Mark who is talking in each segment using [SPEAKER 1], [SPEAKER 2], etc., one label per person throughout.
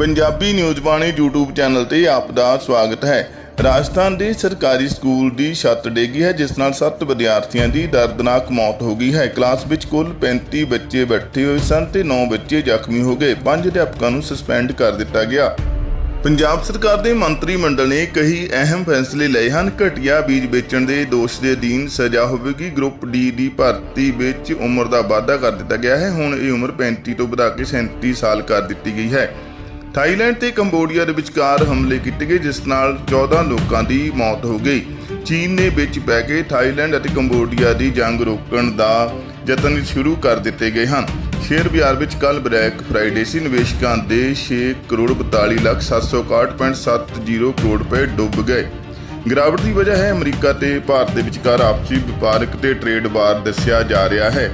[SPEAKER 1] Punjabi news Bani YouTube channel ਤੇ ਆਪ ਦਾ ਸਵਾਗਤ ਹੈ। ਰਾਜਸਥਾਨ ਦੇ ਸਰਕਾਰੀ ਸਕੂਲ ਦੀ ਛੱਤ ਡੇਗੀ ਹੈ, ਜਿਸ ਨਾਲ 7 ਵਿਦਿਆਰਥੀਆਂ ਦੀ ਦਰਦਨਾਕ ਮੌਤ ਹੋ ਗਈ ਹੈ। ਕਲਾਸ ਵਿੱਚ ਕੁੱਲ 35 ਬੱਚੇ ਬੈਠੇ ਹੋਏ ਸਨ ਤੇ 9 ਬੱਚੇ ਜ਼ਖਮੀ ਹੋ ਗਏ। 5 ਅਧਿਆਪਕਾਂ ਨੂੰ ਸਸਪੈਂਡ ਕਰ ਦਿੱਤਾ ਗਿਆ। ਪੰਜਾਬ ਸਰਕਾਰ ਦੇ ਮੰਤਰੀ ਮੰਡਲ ਨੇ ਕਈ ਅਹਿਮ ਫੈਸਲੇ ਲਏ ਹਨ। ਘਟੀਆ ਬੀਜ ਵੇਚਣ ਦੇ ਦੋਸ਼ ਦੇ ਅਧੀਨ ਸਜ਼ਾ ਹੋਵੇਗੀ। ਗਰੁੱਪ ਡੀ ਦੀ ਭਰਤੀ ਵਿੱਚ ਉਮਰ ਦਾ ਵਾਧਾ ਕਰ ਦਿੱਤਾ ਗਿਆ ਹੈ। ਹੁਣ ਇਹ ਉਮਰ 35 ਤੋਂ ਵਧਾ ਕੇ 37 ਸਾਲ ਕਰ ਦਿੱਤੀ ਗਈ ਹੈ। ਥਾਈਲੈਂਡ ਤੇ ਕੰਬੋਡੀਆ ਦੇ ਵਿਚਕਾਰ ਹਮਲੇ ਕੀਤੇ ਗਏ, ਜਿਸ ਨਾਲ 14 ਲੋਕਾਂ ਦੀ ਮੌਤ ਹੋ ਗਈ। ਚੀਨ ਨੇ ਵਿੱਚ ਪੈ ਕੇ ਥਾਈਲੈਂਡ ਅਤੇ ਕੰਬੋਡੀਆ ਦੀ ਜੰਗ ਰੋਕਣ ਦਾ ਯਤਨ ਸ਼ੁਰੂ ਕਰ ਦਿੱਤੇ ਗਏ ਹਨ। ਸ਼ੇਅਰ ਬਾਜ਼ਾਰ ਵਿੱਚ ਕੱਲ ਬਲੈਕ ਫਰਾਈਡੇ ਸੀ। ਨਿਵੇਸ਼ਕਾਂ ਦੇ 6 ਕਰੋੜ 42 ਲੱਖ 761.70 ਕਰੋੜ ਰੁਪਏ ਡੁੱਬ ਗਏ। ਗਿਰਾਵਟ ਦੀ ਵਜ੍ਹਾ ਹੈ, ਅਮਰੀਕਾ ਤੇ ਭਾਰਤ ਦੇ ਵਿਚਕਾਰ ਆਪਸੀ ਵਪਾਰਕ ਤੇ ਟ੍ਰੇਡ ਵਾਰ ਦੱਸਿਆ ਜਾ ਰਿਹਾ ਹੈ।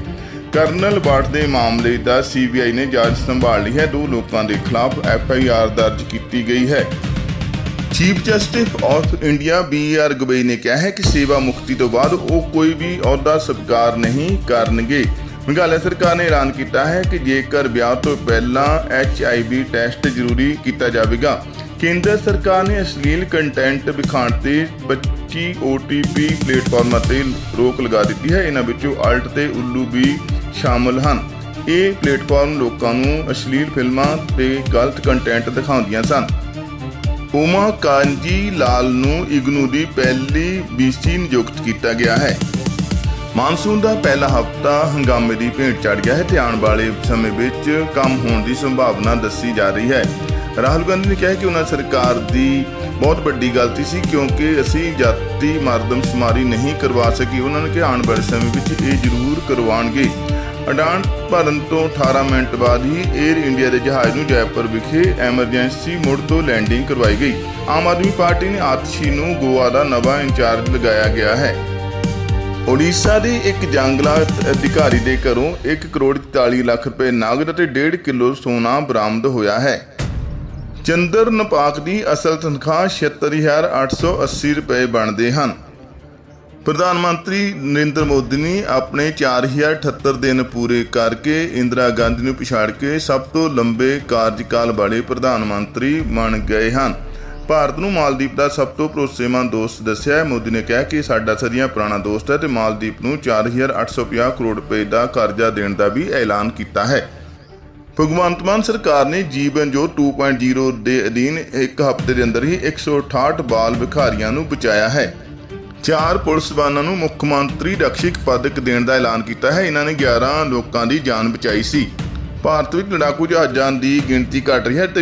[SPEAKER 1] ਕਰਨਲ ਬਾਟ ਦੇ ਮਾਮਲੇ ਦਾ ਸੀਬੀਆਈ ਨੇ ਜਾਂਚ ਸੰਭਾਲ ਲਈ ਹੈ। ਦੋ ਲੋਕਾਂ ਦੇ ਖਿਲਾਫ ਐਫ ਆਈ ਆਰ ਦਰਜ ਕੀਤੀ ਗਈ ਹੈ। Chief justice of India B R Gavai ਨੇ ਕਿਹਾ ਹੈ ਕਿ ਸੇਵਾ ਮੁਕਤੀ ਤੋਂ ਬਾਅਦ ਉਹ ਕੋਈ ਵੀ ਅਹੁਦਾ ਸਵੀਕਾਰ ਨਹੀਂ ਕਰਨਗੇ। ਮੇਘਾਲਿਆ ਸਰਕਾਰ ਨੇ ਐਲਾਨ ਕੀਤਾ ਹੈ ਕਿ ਜੇਕਰ ਵਿਆਹ ਤੋਂ ਪਹਿਲਾਂ ਐਚ ਆਈ ਵੀ ਟੈਸਟ ਜ਼ਰੂਰੀ ਕੀਤਾ ਜਾਵੇਗਾ, ਕੇਂਦਰ ਸਰਕਾਰ ਨੇ ਅਸ਼ਲੀਲ ਕੰਟੈਂਟ ਵਿਖਾਣ ਤੇ 25 OTP ਪਲੇਟਫਾਰਮਾਂ ਤੇ ਰੋਕ ਲਗਾ ਦਿੱਤੀ ਹੈ। ਇਹਨਾਂ ਵਿੱਚੋਂ ਅਲਟ ਤੇ ਉੱਲੂ ਵੀ ਸ਼ਾਮਲ ਹਨ। ਇਹ ਪਲੇਟਫਾਰਮ ਲੋਕਾਂ ਨੂੰ ਅਸ਼ਲੀਲ ਫਿਲਮਾਂ ਤੇ ਗਲਤ ਕੰਟੈਂਟ ਦਿਖਾਉਂਦੀਆਂ ਸਨ। ਉਮਾ ਕਾਂਜੀ ਲਾਲ ਨੂੰ ਇਗਨੂ ਦੀ ਪਹਿਲੀ ਬੀਸੀ ਨਿਯੁਕਤ ਕੀਤਾ ਗਿਆ ਹੈ। ਮਾਨਸੂਨ ਦਾ ਪਹਿਲਾ ਹਫਤਾ ਹੰਗਾਮੇ ਦੀ ਭੇਟ ਚੜ ਗਿਆ ਹੈ ਤੇ ਆਉਣ ਵਾਲੇ ਸਮੇਂ ਵਿੱਚ ਕੰਮ ਹੋਣ ਦੀ ਸੰਭਾਵਨਾ ਦੱਸੀ ਜਾ ਰਹੀ ਹੈ। ਰਾਹੁਲ ਗਾਂਧੀ ਨੇ ਕਿਹਾ ਕਿ ਉਹਨਾਂ ਸਰਕਾਰ ਦੀ ਬਹੁਤ ਵੱਡੀ ਗਲਤੀ ਸੀ ਕਿਉਂਕਿ ਅਸੀਂ ਜਾਤੀ ਮਰਦਮ ਮਰਦਮਸ਼ੁਮਾਰੀ ਨਹੀਂ ਕਰਵਾ ਸਕੀ। ਉਹਨਾਂ ਨੇ ਕਿਹਾ, ਆਉਣ ਵਾਲੇ ਸਮੇਂ ਵਿੱਚ ਇਹ ਜ਼ਰੂਰ ਕਰਵਾਉਣਗੇ। ਅਡਾਨ ਭਰਨ ਤੋਂ 18 ਮਿੰਟ ਬਾਅਦ ਹੀ 에ਅਰ ਇੰਡੀਆ ਦੇ ਜਹਾਜ਼ ਨੂੰ ਜੈਪੁਰ ਵਿਖੇ ਐਮਰਜੈਂਸੀ ਮੋਡ ਤੋਂ ਲੈਂਡਿੰਗ ਕਰਵਾਈ ਗਈ। ਆਮ ਆਦਮੀ ਪਾਰਟੀ ਨੇ ਆਤਸ਼ੀ ਨੂੰ ਗੋਆ ਦਾ ਨਵਾਂ ਇੰਚਾਰਜ ਲਗਾਇਆ ਗਿਆ ਹੈ। ਓਡੀਸ਼ਾ ਦੇ ਇੱਕ ਜੰਗਲਾਤ ਅਧਿਕਾਰੀ ਦੇ ਘਰੋਂ 1 ਕਰੋੜ 44 ਲੱਖ ਰੁਪਏ ਨਗਦ ਅਤੇ 1.5 ਕਿਲੋ ਸੋਨਾ ਬਰਾਮਦ ਹੋਇਆ ਹੈ। ਚੰਦਰ ਨਪਾਕ ਦੀ ਅਸਲ ਤਨਖਾਹ 76880 ਰੁਪਏ ਬਣਦੇ ਹਨ। ਪ੍ਰਧਾਨ ਮੰਤਰੀ ਨਰਿੰਦਰ ਮੋਦੀ ਨੇ ਆਪਣੇ 4078 ਦਿਨ ਪੂਰੇ ਕਰਕੇ ਇੰਦਰਾ ਗਾਂਧੀ ਨੂੰ ਪਛਾੜ ਕੇ ਸਭ ਤੋਂ ਲੰਬੇ ਕਾਰਜਕਾਲ ਵਾਲੇ ਪ੍ਰਧਾਨ ਮੰਤਰੀ ਬਣ ਗਏ ਹਨ। ਭਾਰਤ ਨੂੰ ਮਾਲਦੀਪ ਦਾ ਸਭ ਤੋਂ ਭਰੋਸੇਮੰਦ ਦੋਸਤ ਦੱਸਿਆ ਮੋਦੀ ਨੇ ਕਿਹਾ ਕਿ ਸਾਡਾ ਸਦੀਆਂ ਪੁਰਾਣਾ ਦੋਸਤ ਹੈ ਤੇ ਮਾਲਦੀਪ ਨੂੰ 4850 ਕਰੋੜ ਰੁਪਏ ਦਾ ਕਰਜ਼ਾ ਦੇਣ ਦਾ ਵੀ ਐਲਾਨ ਕੀਤਾ ਹੈ। ਭਗਵੰਤ ਮਾਨ ਸਰਕਾਰ ਨੇ ਜੀਵਨ ਜੋ 2.0 ਦੇ ਅਧੀਨ ਇੱਕ ਹਫ਼ਤੇ ਦੇ ਅੰਦਰ ਹੀ 168 ਬਾਲ ਵਿਖਾਰੀਆਂ ਨੂੰ ਬਚਾਇਆ ਹੈ। ਚਾਰ ਪੁਲਿਸ ਜਵਾਨਾਂ ਨੂੰ ਮੁੱਖ ਮੰਤਰੀ ਰਕਸ਼ਿਕ ਪਦਕ ਦੇਣ ਦਾ ਐਲਾਨ ਕੀਤਾ ਹੈ। ਇਹਨਾਂ ਨੇ 11 ਲੋਕਾਂ ਦੀ ਜਾਨ ਬਚਾਈ ਸੀ। ਭਾਰਤ ਵਿੱਚ ਲੜਾਕੂ ਜਹਾਜ਼ਾਂ ਦੀ ਗਿਣਤੀ ਘਟ ਰਹੀ ਹੈ ਤੇ